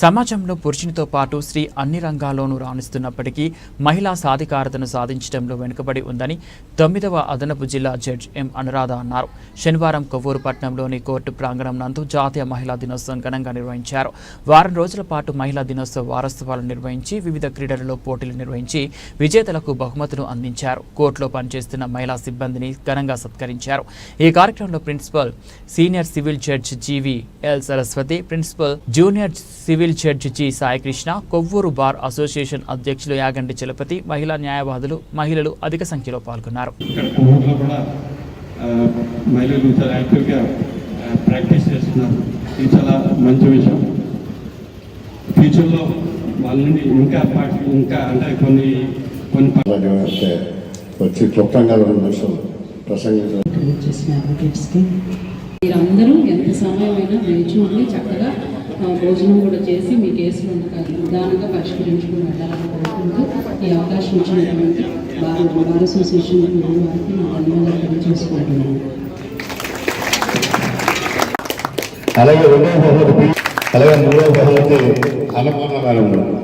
సమాజంలో పురుషునితో పాటు స్త్రీ అన్ని రంగాల్లోనూ రాణిస్తున్నప్పటికీ మహిళా సాధికారతను సాధించడంలో వెనుకబడి ఉందని తొమ్మిదవ అదనపు జిల్లా జడ్జి ఎం అనురాధ అన్నారు. శనివారం కొవ్వూరు పట్టణంలోని కోర్టు ప్రాంగణం నందు జాతీయ మహిళా దినోత్సవం ఘనంగా నిర్వహించారు. వారం రోజుల పాటు మహిళా దినోత్సవ వారోత్సవాలు నిర్వహించి వివిధ క్రీడలలో పోటీలు నిర్వహించి విజేతలకు బహుమతులు అందించారు. కోర్టులో పనిచేస్తున్న మహిళా సిబ్బందిని ఘనంగా సత్కరించారు. ఈ కార్యక్రమంలో principal senior civil judge G V L Saraswathi principal junior civil judge G Saikrishna Kovvur bar association అధ్యక్షులు యాగంటి చలపతి మహిళా న్యాయవాదులు మహిళలు అధిక సంఖ్యలో పాల్గొన్నారు. ఇక్కడ కొవ్వూరులో కూడా ఆ, మహిళలు చాలా యాక్టివ్గా ఆ, ప్రాక్టీస్ చేస్తున్నారు. ఇది చాలా మంచి విషయం. ఫ్యూచర్లో వాళ్ళ నుండి ఇంకా పార్టీ ఇంకా అంటే కొన్ని కొన్ని అలాగే అంటే వచ్చి క్లుప్తంగా రెండు నిమిషాలు మీరందరూ ఎంత సమయమైనా వేచి ఉండి చక్కగా భోజనం కూడా చేసి మీ కేసులు నిదానంగా పరిష్కరించుకుని వెళ్ళాలని కోరుకుంటూ ఈ అవకాశం ఇచ్చినటువంటి బార్ బార్ అసోసియేషన్ వారికి నా ధన్యవాదాలు తెలియజేసుకుంటున్నాను. అలాగే రెండవ బహుమతి అలాగే మూడవ బహుమతి అన్నపూర్ణ గారు ఉన్నారు